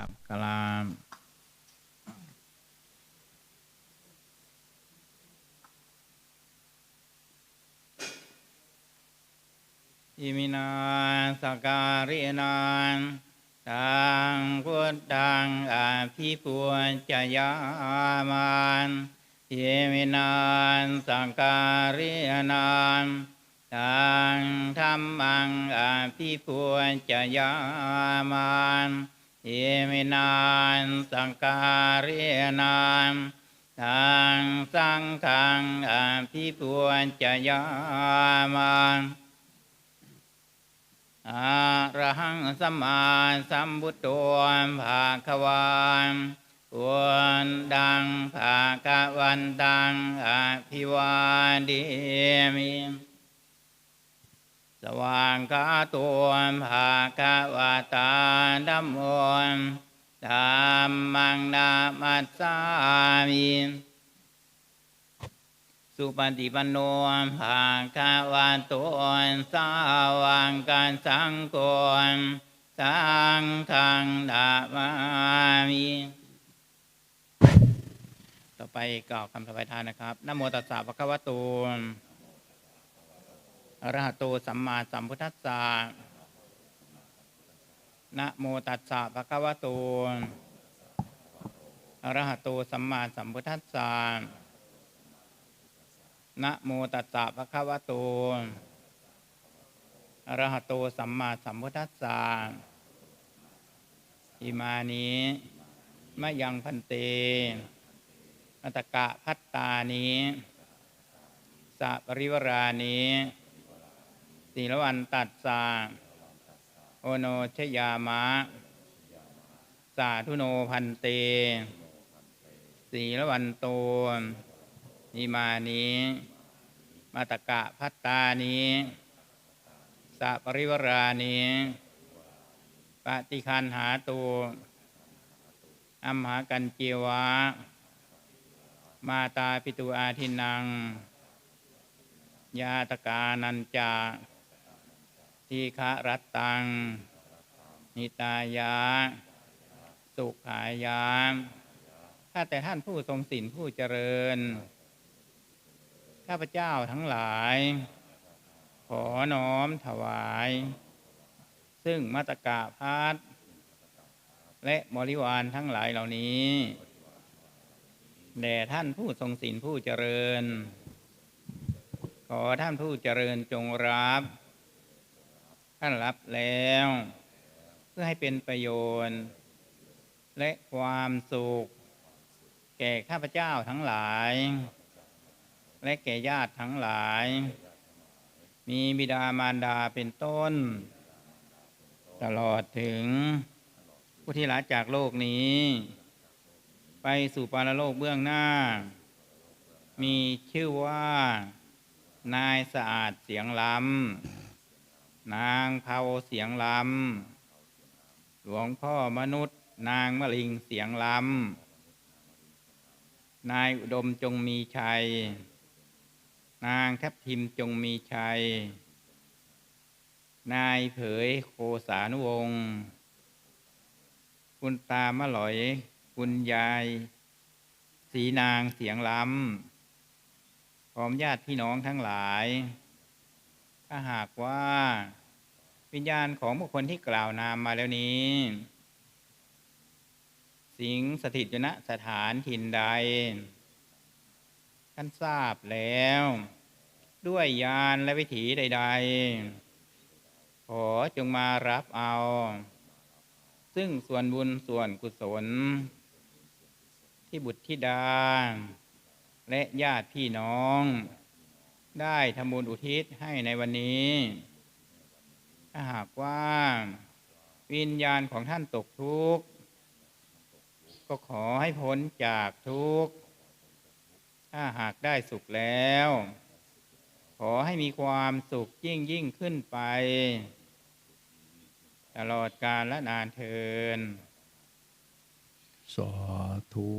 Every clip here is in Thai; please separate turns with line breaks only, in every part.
ครับกลาอิมินาสการินานตังพุทธังอภิปุจยามานอิมินานสการินานตังธรรมังอภิปุจยามาน อิมินานสังการินานตังสังฆังอภิปุจยามานอะระหังสัมมาสัมพุทโธภาควานวันดังภาควันตังอภิวาเดมิ สว่างคาตัวภาควาตาดัมโมธรรมังนามัสสามิสุปฏิปันโนภาควาโตสาวางการสังโฆสังฆังดามามิต่อไปกล่าวคำถวายทานนะครับนโมตัสสะภะคะวะโต อระหะโตสัมมาสัมพุทธัสสะนะโมตัสสะภะคะวะโตอระหะโตสัมมาสัมพุทธัสสะนะโมตัสสะภะคะวะโตอระหะโตสัมมาสัมพุทธัสสะอิมานิมะยังพันเตอัตกะพัตตานิสัปริวรานิ สีลวันตัสสะโอโนชยามะ สาธุโนพันเตสีลวันโตนิมานิมาตกะพัตตานิสัปริวรานิปฏิคันหาตูอัมหากันเจวะ มาตาปิตุอาทินัง ยาตกานันจา ทีฆะรัตตัง นิตายา สุขายาข้าแต่ท่านผู้ทรงศีลผู้เจริญ ข้าพเจ้าทั้งหลาย ขอน้อมถวาย ซึ่งมาตกาพัดและบริวารทั้งหลายเหล่านี้แด่ท่านผู้ทรงศีลผู้เจริญ ขอท่านผู้เจริญจงรับ ท่านรับแล้ว เพื่อให้เป็นประโยชน์ และความสุข แก่ข้าพเจ้าทั้งหลาย และแก่ญาติทั้งหลาย มีบิดามารดาเป็นต้น ตลอดถึง ผู้ที่ละจากโลกนี้ ไปสู่ปารโลกเบื้องหน้า มีชื่อว่า นายสะอาดเสียงล้ำ นางเผาเสียงลำ หลวงพ่อมนุษย์ นางมะลิงเสียงลำ นายอุดมจงมีชัย นางทับทิมจงมีชัย นายเผยโคสานุวงศ์คุณตามะหลอย คุณยาย สีนางเสียงล้ำพร้อมญาติพี่น้องทั้งหลาย ถ้าหากว่า วิญญาณของบุคคลที่กล่าวนามมาแล้วนี้ สิงสถิตอยู่ณสถานถิ่นใดท่านทราบแล้ว ด้วยยานและวิถีใด ๆ ขอจงมารับเอา ซึ่งส่วนบุญส่วนกุศล ที่บุตรธิดา และญาติพี่น้อง ได้ทำบุญอุทิศให้ในวันนี้ ถ้าหากว่าวิญญาณของท่านตกทุกข์ ก็ขอให้พ้นจากทุกข์ ถ้าหากได้สุขแล้ว ขอให้มีความสุขยิ่งยิ่งขึ้นไป ตลอดกาลและนานเทิน
สาธุ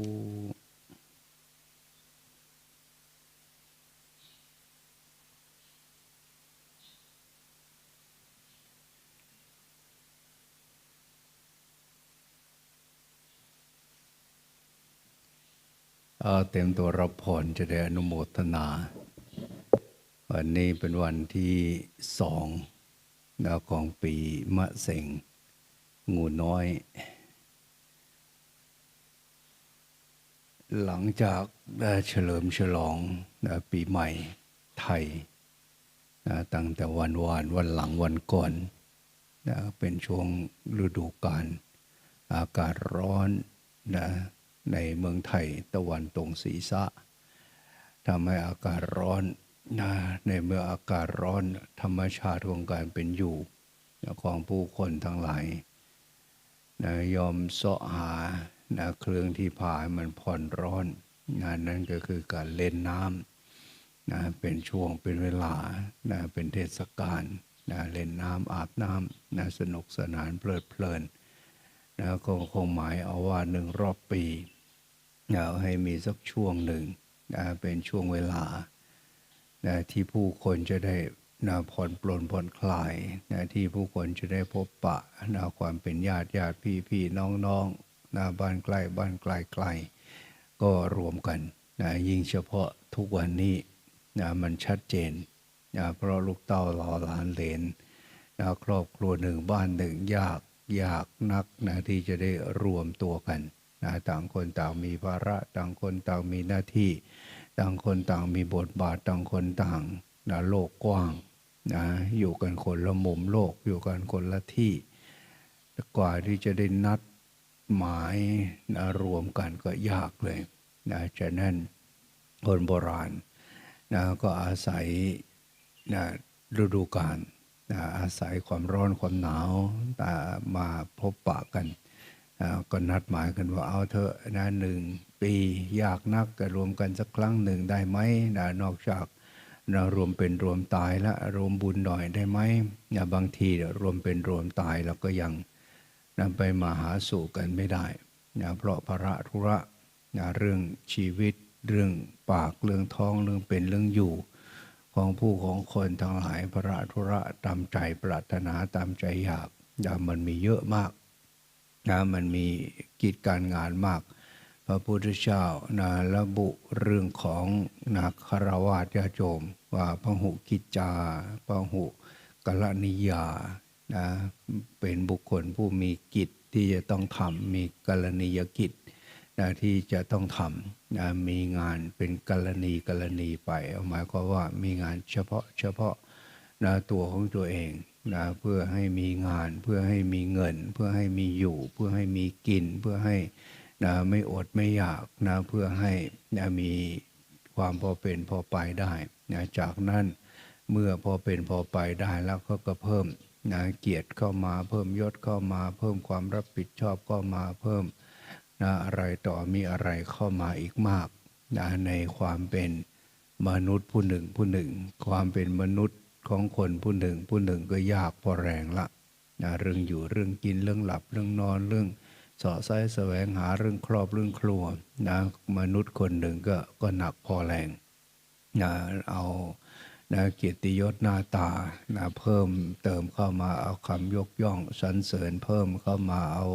เอาเต็มตัวรับพรจะได้อนุโมทนา วันนี้เป็นวันที่สองนะของปีมะเสงงูน้อย หลังจากได้เฉลิมฉลองนะปีใหม่ไทยนะตั้งแต่วันวานวันหลังวันก่อนนะเป็นช่วงฤดูกาลอากาศร้อนนะ ในเมืองไทยตะวันตรงศีรษะทำให้อากาศร้อนนะในเมื่ออากาศร้อนธรรมชาติของการเป็นอยู่ของผู้คนทั้งหลายนะยอมเสาะหานะเครื่องที่พาให้มันผ่อนร้อนนะนั่นก็คือการเล่นน้ำนะเป็นช่วงเป็นเวลานะเป็นเทศกาลนะเล่นน้ำอาบน้ำนะสนุกสนานเพลิดเพลินนะก็คงหมายเอาว่าหนึ่งรอบปี นะให้มีสักช่วงหนึ่งนะเป็นช่วงเวลานะที่ผู้คนจะได้นะผ่อนปลนผ่อนคลายนะที่ผู้คนจะได้พบปะนะความเป็นญาติญาติพี่พี่น้องน้องนะบ้านใกล้บ้านไกลไกลก็รวมกันนะยิ่งเฉพาะทุกวันนี้นะมันชัดเจนนะเพราะลูกเต้าหล่อหลานเหลนนะครอบครัวหนึ่งบ้านหนึ่งยากยากนักนะที่จะได้รวมตัวกัน นะต่างคนต่างมีภาระ ต่างคนต่างมีหน้าที่ ต่างคนต่างมีบทบาทต่างคนต่างนะโลกกว้างนะอยู่กันคนละมุมโลกอยู่กันคนละที่กว่าที่จะได้นัดหมายนะรวมกันก็ยากเลยนะฉะนั้นคนโบราณนะก็อาศัยนะฤดูกาลนะอาศัยความร้อนความหนาวแต่มาพบปะกัน ก็นัดหมายกันว่าเอาเถอะนะหนึ่งปียากนักก็รวมกันสักครั้งหนึ่งได้ไหมนะนอกจากเรารวมเป็นรวมตายและรวมบุญหน่อยได้ไหมนะบางทีเนี่ยรวมเป็นรวมตายเราก็ยังนะไปมาหาสู่กันไม่ได้นะเพราะภาระธุระนะเรื่องชีวิต เรื่องปากเรื่องท้องเรื่องเป็นเรื่องอยู่ ของผู้ของคนทั้งหลายพระธุระตามใจปรารถนาตามใจอยากอย่ามันมีเยอะมาก นะมันมีกิจการงานมาก พระพุทธเจ้านะระบุเรื่องของนาคารวาสญาโยมว่าพหุกิจจาพหุกลนิยานะเป็นบุคคลผู้มีกิจที่จะต้องทำมีกลนิยกิจนะที่จะต้องทำนะมีงานเป็นกรณีกรณีไปหมายความว่ามีงานเฉพาะเฉพาะนะตัวของตัวเอง นะเพื่อให้มีงาน เพื่อให้มีเงิน เพื่อให้มีอยู่ เพื่อให้มีกิน เพื่อให้นะไม่อดไม่อยากนะเพื่อให้นะมีความพอเป็นพอไปได้นะจากนั้นเมื่อพอเป็นพอไปได้แล้วก็ก็เพิ่มนะเกียรติเข้ามาเพิ่มยศเข้ามา เพิ่มความรับผิดชอบเข้ามาเพิ่มนะอะไรต่อมีอะไรเข้ามาอีกมากนะในความเป็นมนุษย์ผู้หนึ่งผู้หนึ่ง ความเป็นมนุษย์ ของคนผู้หนึ่งผู้หนึ่งก็ยากพอแรงละนะเรื่องอยู่เรื่องกินเรื่องหลับเรื่องนอนเรื่องเสาะไส้แสวงหาเรื่องครอบเรื่องครัวนะมนุษย์คนหนึ่งก็ก็หนักพอแรงนะเอานะเกียรติยศหน้าตานะเพิ่มเติมเข้ามาเอาคำยกย่องสรรเสริญเพิ่มเข้ามาเอา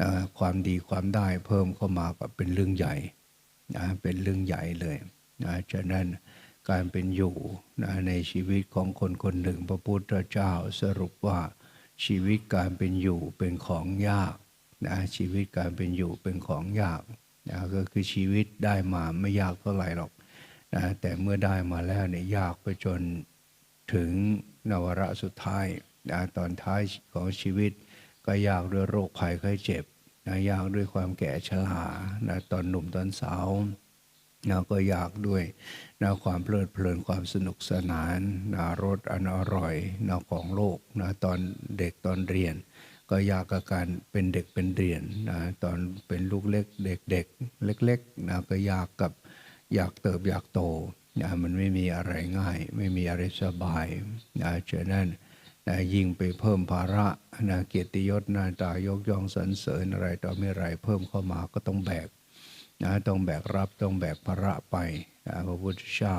นะความดีความได้เพิ่มเข้ามาก็เป็นเรื่องใหญ่นะเป็นเรื่องใหญ่เลยนะฉะนั้น การเป็นอยู่นะในชีวิตของคนคนหนึ่งพระพุทธเจ้าสรุปว่าชีวิตการเป็นอยู่เป็นของยากนะชีวิตการเป็นอยู่เป็นของยากนะก็คือชีวิตได้มาไม่ยากเท่าไหร่หรอกนะแต่เมื่อได้มาแล้วเนี่ยยากไปจนถึงนวระสุดท้ายนะตอนท้ายของชีวิตก็ยากด้วยโรคภัยไข้เจ็บนะยากด้วยความแก่ชรานะตอนหนุ่มตอนสาว นะก็อยากด้วยนะความเพลิดเพลินความสนุกสนานนะรสอันอร่อยนะของโลกนะตอนเด็กตอนเรียน ก็อยากกับการเป็นเด็กเป็นเรียนนะตอนเป็นลูกเล็กเด็กเด็กเล็กๆนะก็อยากกับอยากเติบอยากโตนะมันไม่มีอะไรง่าย ไม่มีอะไรสบายนะฉะนั้นนะยิ่งไปเพิ่มภาระนะเกียรติยศหน้าตายกย่องสรรเสริญอะไรต่อไม่ไรเพิ่มเข้ามาก็ต้องแบก นะต้องแบกรับต้องแบกภาระไปนะพระพุทธเจ้า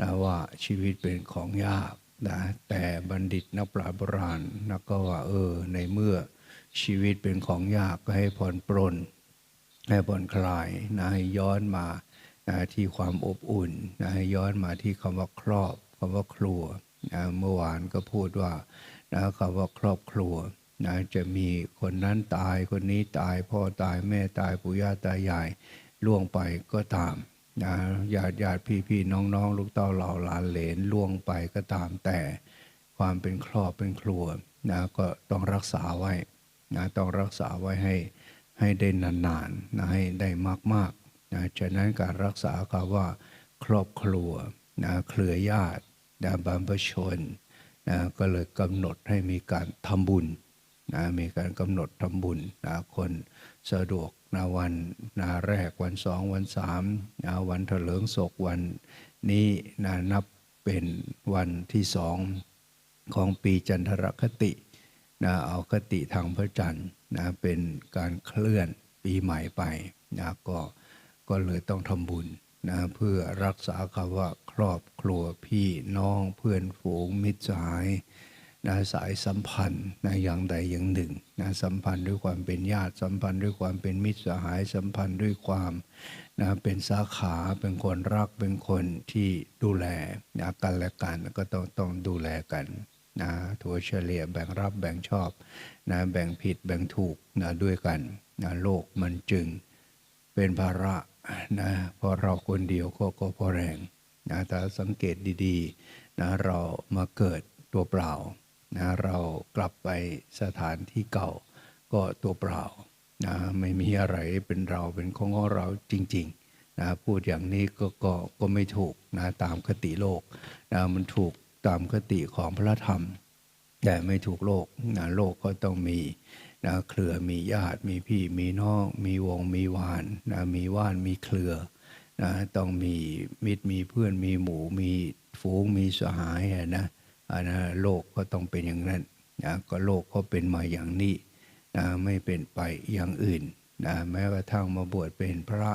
นะว่าชีวิตเป็นของยากนะแต่บัณฑิตนักปราชญ์โบราณนะก็ว่าเออในเมื่อชีวิตเป็นของยากก็ให้ผ่อนปรนให้ผ่อนคลายนะให้ย้อนมานะที่ความอบอุ่นนะให้ย้อนมาที่คำว่าครอบคำว่าครัวนะเมื่อวานก็พูดว่านะคำว่าครอบครัว นะจะมีคนนั้นตายคนนี้ตายพ่อตายแม่ตายปู่ย่าตายายล่วงไปก็ตามนะญาติญาติพี่พี่น้องน้องลูกเต้าเหล่าหลานเหลนล่วงไปก็ตามแต่ความเป็นครอบเป็นครัวนะก็ต้องรักษาไว้นะต้องรักษาไว้ให้ให้ได้นานๆนะให้ได้มากๆนะฉะนั้นการรักษาคำว่า ครอบครัวนะเครือญาตินะบรรพชนนะก็เลยกำหนดให้มีการทำบุญ นะมีการกำหนดทำบุญนะคนสะดวกนะวันนะแรกวันสองวันสามนะวันเถลิงศกวันนี้นะนับเป็นวันที่สองของปีจันทรคตินะเอาคติทางพระจันทร์นะเป็นการเคลื่อนปีใหม่ไปนะก็ก็เลยต้องทำบุญนะเพื่อรักษาคำว่าครอบครัวพี่น้องเพื่อนฝูงมิตรสหาย นะสายสัมพันธ์นะอย่างใดอย่างหนึ่งนะสัมพันธ์ด้วยความเป็นญาติสัมพันธ์ด้วยความเป็นมิตรสหายสัมพันธ์ด้วยความนะเป็นสาขาเป็นคนรักเป็นคนที่ดูแลนะกันและกันก็ต้องต้องดูแลกันนะถัวเฉลี่ยแบ่งรับแบ่งชอบนะแบ่งผิดแบ่งถูกนะด้วยกันนะโลกมันจึงเป็นภาระนะพราะเราคนเดียวก็ก็พอแรงนะถ้าสังเกตดีๆนะเรามาเกิดตัวเปล่า นะเรากลับไปสถานที่เก่าก็ตัวเปล่านะไม่มีอะไรเป็นเราเป็นของของเราจริงๆนะพูดอย่างนี้ก็ก็ก็ไม่ถูกนะตามคติโลกนะมันถูกตามคติของพระธรรม แต่ไม่ถูกโลกนะโลกก็ต้องมีนะเครือมีญาติมีพี่มีน้องมีวงมีวานนะมีว่านมีเครือนะต้องมีมิตรมีเพื่อนมีหมู่มีฝูงมีสหายนะ อันนะโลกก็ต้องเป็นอย่างนั้นนะก็โลกก็เป็นมาอย่างนี้นะไม่เป็นไปอย่างอื่นนะแม้กระทั่งมาบวชเป็นพระ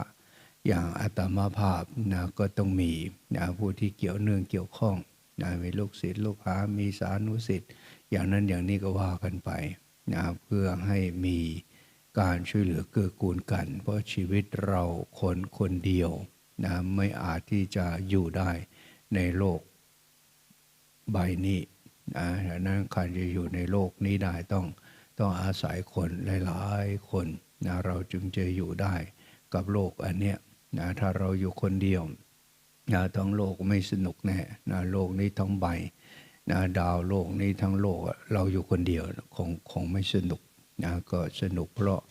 อย่างอาตมาภาพนะก็ต้องมีนะผู้ที่เกี่ยวเนื่องเกี่ยวข้องนะมีลูกศิษย์ลูกหา มีสานุศิษย์อย่างนั้นอย่างนี้ก็ว่ากันไปนะเพื่อให้มีการช่วยเหลือเกื้อกูลกัน เพราะชีวิตเราคนคนเดียวนะไม่อาจที่จะอยู่ได้ในโลก ใบนี้นะฉะนั้นการจะอยู่ในโลกนี้ได้ต้องต้องอาศัยคนหลายๆคนนะเราจึงจะอยู่ได้กับโลกอันเนี้ยนะถ้าเราอยู่คนเดียวนะทั้งโลกไม่สนุกแน่นะโลกนี้ทั้งใบนะดาวโลกนี้ทั้งโลกเราอยู่คนเดียวคงคงไม่สนุกนะก็สนุกเพราะ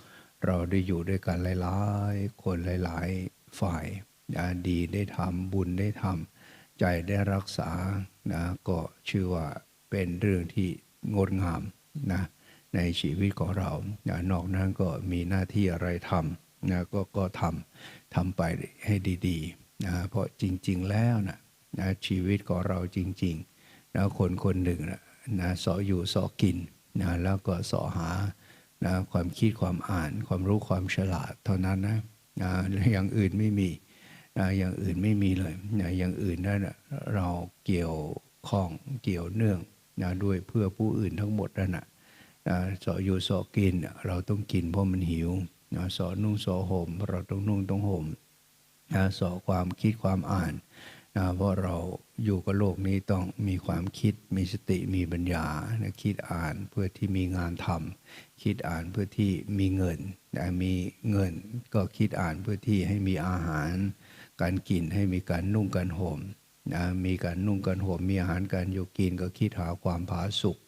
เราได้อยู่ด้วยกันหลายๆ คนหลาย ๆ ฝ่ายนะดีได้ทำบุญได้ทำ ใจได้รักษานะก็ชื่อว่าเป็นเรื่องที่งดงามนะในชีวิตของเรานะนอกนั้นก็มีหน้าที่อะไรทำนะก็ก็ทำทำไปให้ดีๆนะเพราะจริง ๆแล้วนะนะชีวิตของเราจริงๆนะคนคนหนึ่งนะนะสออยู่สอกินนะแล้วก็สอหานะความคิดความอ่าน ความรู้ความฉลาดเท่านั้นนะนะอย่างอื่นไม่มี อย่างอื่นไม่มีเลยอย่างอื่นนั่นเราเกี่ยวข้องเกี่ยวเนื่องนะด้วยเพื่อผู้อื่นทั้งหมดนั่นนะนะสออยู่สอกินเราต้องกินเพราะมันหิวนะสอนุ่งสอห่มเราต้องนุ่งต้องห่มนะสอความคิดความอ่านนะเพราะเราอยู่กับโลกนี้ต้องมีความคิดมีสติมีปัญญานะคิดอ่านเพื่อที่มีงานทำคิดอ่านเพื่อที่มีเงินนะมีเงินก็คิดอ่านเพื่อที่ให้มีอาหาร การกินให้มีการนุ่งการห่มนะมีการนุ่งการห่มมีอาหารการอยู่กินก็คิดหาความผาสุก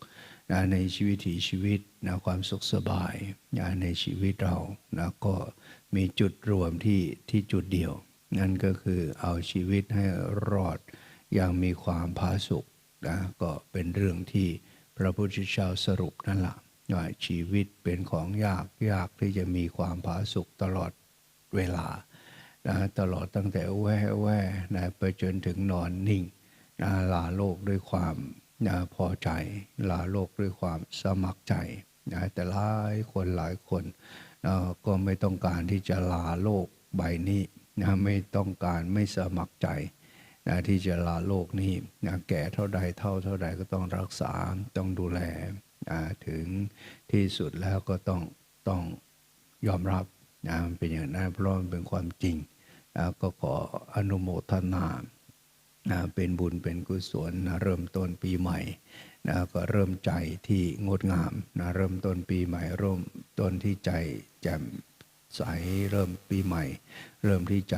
นะในชีวิตถีชีวิตนะความสุขสบายนะในชีวิตเรานะก็มีจุดรวมที่ที่จุดเดียว นั่นก็คือเอาชีวิตให้รอดอย่างมีความผาสุกนะก็เป็นเรื่องที่พระพุทธเจ้าสรุปนั่นแหละว่าชีวิตเป็นของยากยากที่จะมีความผาสุกตลอดเวลา นะตลอดตั้งแต่แว่แว่นะไปจนถึงนอนนิ่งนะลาโลกด้วยความนะพอใจ ลาโลกด้วยความสมัครใจนะแต่หลายคนหลายคนนะก็ไม่ต้องการที่จะลาโลกใบนี้นะไม่ต้องการไม่สมัครใจนะที่จะลาโลกนี้นะแก่เท่าใดเท่าเท่าใดก็ต้องรักษาต้องดูแลนะถึงที่สุดแล้วก็ต้องต้องยอมรับนะเป็นอย่างนั้นเพราะมันเป็นความจริง ก็ขออนุโมทนาเป็นบุญเป็นกุศลเริ่มต้นปีใหม่นะก็เริ่มใจที่งดงามนะเริ่มต้นปีใหม่เริ่มต้นที่ใจแจ่มใสเริ่มปีใหม่ เริ่มที่ใจ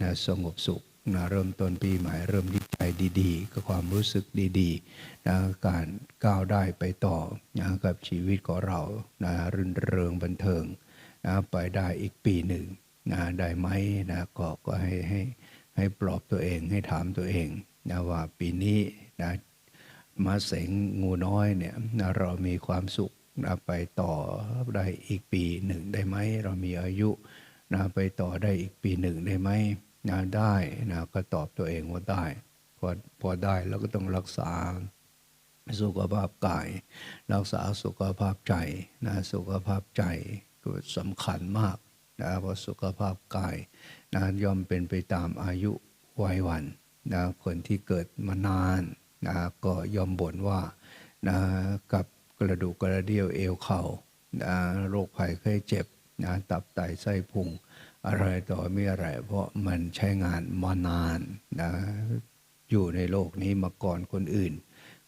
นะสงบสุขนะเริ่มต้นปีใหม่ เริ่มที่ใจดีๆกับความรู้สึกดีๆนะการก้าวได้ไปต่อนะกับชีวิตของเรานะรื่นเริงบันเทิงนะไปได้อีกปีหนึ่ง นะได้ไหมนะก็ก็ให้ให้ให้ปลอบตัวเองให้ถามตัวเองนะว่าปีนี้นะมาเสงงูน้อยเนี่ยนะเรามีความสุขนะไปต่อได้อีกปีหนึ่งได้ไหมเรามีอายุนะไปต่อได้อีกปีหนึ่งได้ไหมนะได้นะก็ตอบตัวเองว่าได้พอพอได้แล้วก็ต้องรักษาสุขภาพกาย รักษาสุขภาพใจนะสุขภาพใจก็สำคัญมาก นะเพราะสุขภาพกายนะย่อมเป็นไปตามอายุวัยวันนะคนที่เกิดมานานนะก็ย่อมบ่นว่านะกับกระดูกกระเดี่ยวเอวเข่านะโรคภัยไข้เจ็บนะตับไตไส้พุง อะไรต่อมีอะไร เพราะมันใช้งานมานานนะอยู่ในโลกนี้มาก่อนคนอื่น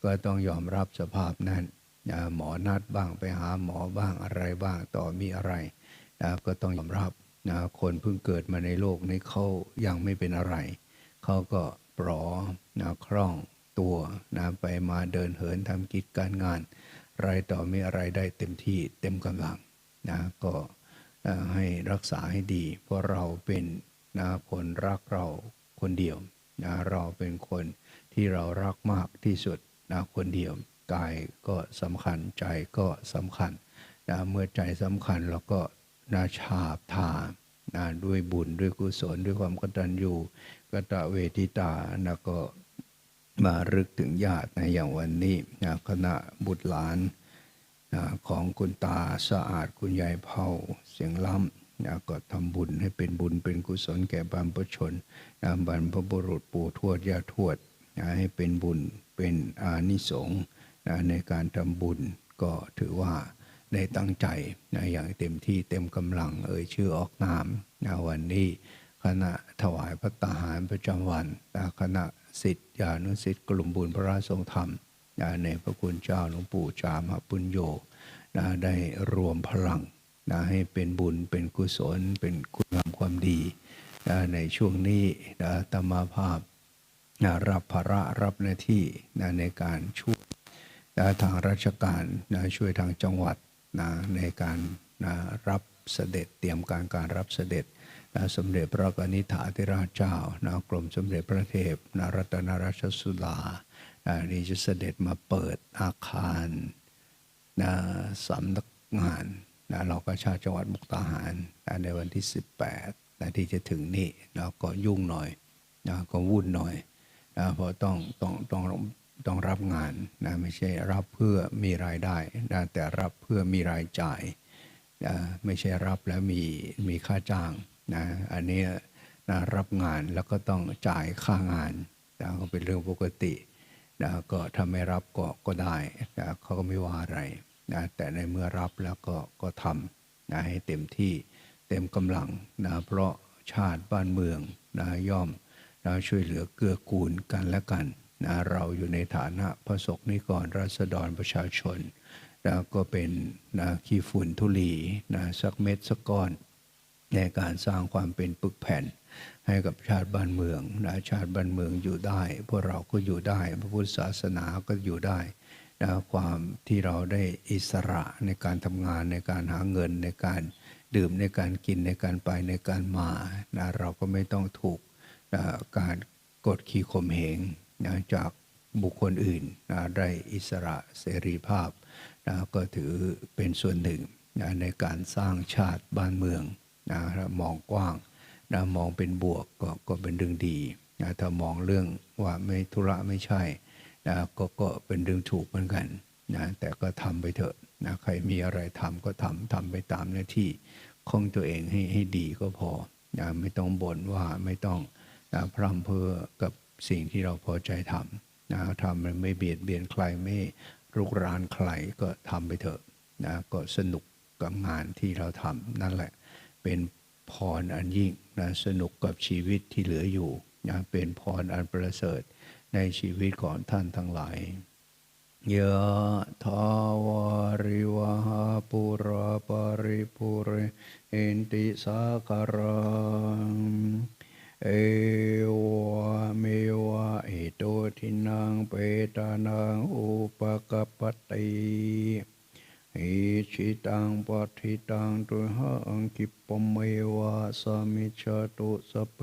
ก็ต้องยอมรับสภาพนั้นนะหมอนัดบ้างไปหาหมอบ้างอะไรบ้างต่อมีอะไร นะก็ต้องยอมรับนะคนเพิ่งเกิดมาในโลกนี้เขายังไม่เป็นอะไร เขาก็ปลอนะคล่องตัวนะไปมาเดินเหินทำกิจการงานไรต่อมีอะไรได้เต็มที่เต็มกำลังนะก็ให้รักษาให้ดี เพราะเราเป็นนะคนรักเราคนเดียวนะเราเป็นคนที่เรารักมากที่สุดนะคนเดียวกายก็สำคัญใจก็สำคัญนะเมื่อใจสำคัญเราก็ นาชาบทานะด้วยบุญด้วยกุศลด้วยความกตัญญูกตเวทิตานะก็มารึกถึงญาตินะอย่างวันนี้นะคณะบุตรหลานนะของคุณตาสะอาดคุณยายเผาเสียงล่ำนะก็ทำบุญให้เป็นบุญเป็นกุศลแก่บรรพชนนะบรรพบุรุษปู่ทวดย่าทวดนะให้เป็นบุญเป็นอานิสงส์นะในการทำบุญก็ถือว่า ได้ตั้งใจนะอย่างเต็มที่เต็มกำลังเอ่ยชื่อออกนามนะวันนี้คณะถวายพระตาหารประจำวันนะคณะสิทธิานุสิทธิกลุ่มบุญพระราชทรงธรรมนะในพระคุณเจ้าหลวงปู่จามปุญโญนะได้รวมพลังนะให้เป็นบุญเป็นกุศล เป็นคุณงามความดีนะในช่วงนี้นะตมาภาพนะรับภาระรับหน้าที่นะในการช่วยนะทางราชการนะช่วยทางจังหวัด นะในการนะรับเสด็จเตรียมการการรับเสด็จนะสมเด็จพระกนิษฐาธิราชเจ้านะกรมสมเด็จพระเทพนะรัตนราชสุดาอ่านี่จะเสด็จมาเปิดอาคารนะสำนักงานนะเราก็ชาติจังหวัดมุกดาหารนะในวันที่ 18นะที่จะถึงนี่นะก็ยุ่งหน่อยนะก็วุ่นหน่อยนะเพราะต้องต้องต้อง ต้องรับงานนะไม่ใช่รับเพื่อมีรายได้นะแต่รับเพื่อมีรายจ่ายนะไม่ใช่รับแล้วมีมีค่าจ้างนะอันนี้นะรับงานแล้วก็ต้องจ่ายค่างานนะก็เป็นเรื่องปกตินะก็ถ้าไม่รับก็ก็ได้นะเขาก็ไม่ว่าอะไรนะแต่ในเมื่อรับแล้วก็ก็ทำนะให้เต็มที่เต็มกำลังนะเพราะชาติบ้านเมืองนะย่อมนะช่วยเหลือเกื้อกูลกันและกัน นะเราอยู่ในฐานะพระสงฆ์นิกรราษฎรประชาชนนะก็เป็นนะขี้ฝุ่นทุลีนะสักเม็ดสักก้อน ในการสร้างความเป็นปึกแผ่น ให้กับชาติบ้านเมืองนะชาติบ้านเมืองอยู่ได้ พวกเราก็อยู่ได้ พระพุทธศาสนาก็อยู่ได้นะความที่เราได้อิสระในการทำงานในการหาเงินในการดื่มในการกินในการไปในการมานะเราก็ไม่ต้องถูกนะการกดขี่ข่มเหง นะจากบุคคลอื่นนะได้อิสระเสรีภาพนะก็ถือเป็นส่วนหนึ่งนะในการสร้างชาติบ้านเมืองนะมองกว้างนะมองเป็นบวกก็ก็เป็นเรื่องดีนะถ้ามองเรื่องว่าไม่ธุระไม่ใช่นะก็ก็เป็นเรื่องถูกเหมือนกันนะแต่ก็ทำไปเถอะนะใครมีอะไรทำก็ทำทำไปตามหน้าที่ของตัวเองให้ให้ดีก็พอนะไม่ต้องบ่นว่าไม่ต้องนะพร่ำเพ้อกับ สิ่งที่เราพอใจทำนะทำมันไม่เบียดเบียนใครไม่รุกรานใครก็ทำไปเถอะนะก็สนุกกับงานที่เราทำนั่นแหละ เป็นพรอันยิ่งนะสนุกกับชีวิตที่เหลืออยู่นะเป็นพรอันประเสริฐในชีวิตของท่านทั้งหลายยะทาวาริวหาปุราปริปุเรเอนติสาคารัง ตังปฏิตังตุหังกิปมเมวะสามิจจตุสเป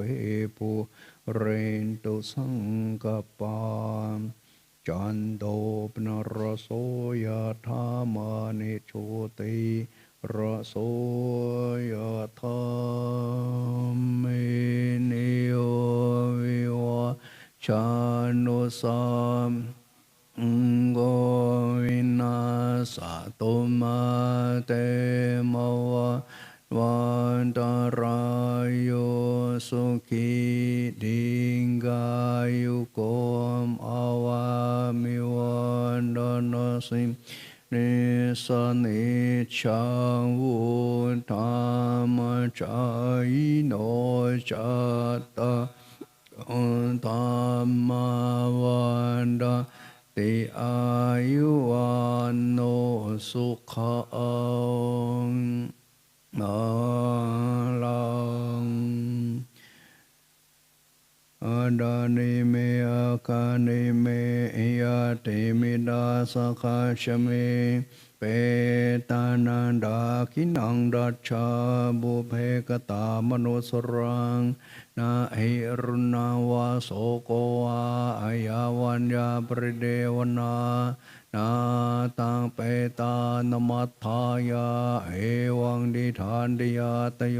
สนิชังวุธามจายโนจัตตาธรรมวันดาติอายุวันโนสุขังนาลังอาดานิเมอาคานิเมยาติมิดาสคาชเม ตานันดาคินังดัชชาบุเพกตามโนสรังนาหิรุณาวาโสโกวาอายาวัญญาปริเดวนานาตังเปตานมัตถายาเอวังดิธานดิยาตโย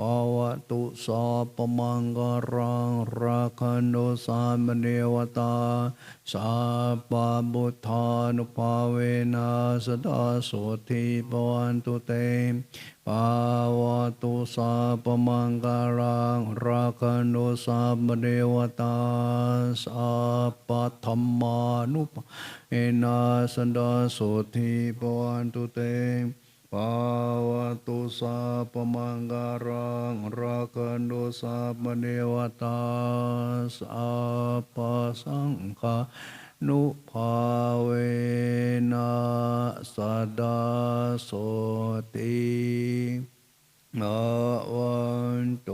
ปวตุสาปมังกรังราคันโดสามเนวตาสาปาบุทธานุภาเวนัสดาโสทิปวันตุเตปาวตุสาปมังกาลังราคันโดสามเดวตาสัพธรรมานุปเอนาสดาโสทิปวันตุเต าวตุสาปมังการังราคันโดสามเดวตาสัพพสังฆา นุภาเวนะสดาโสติอา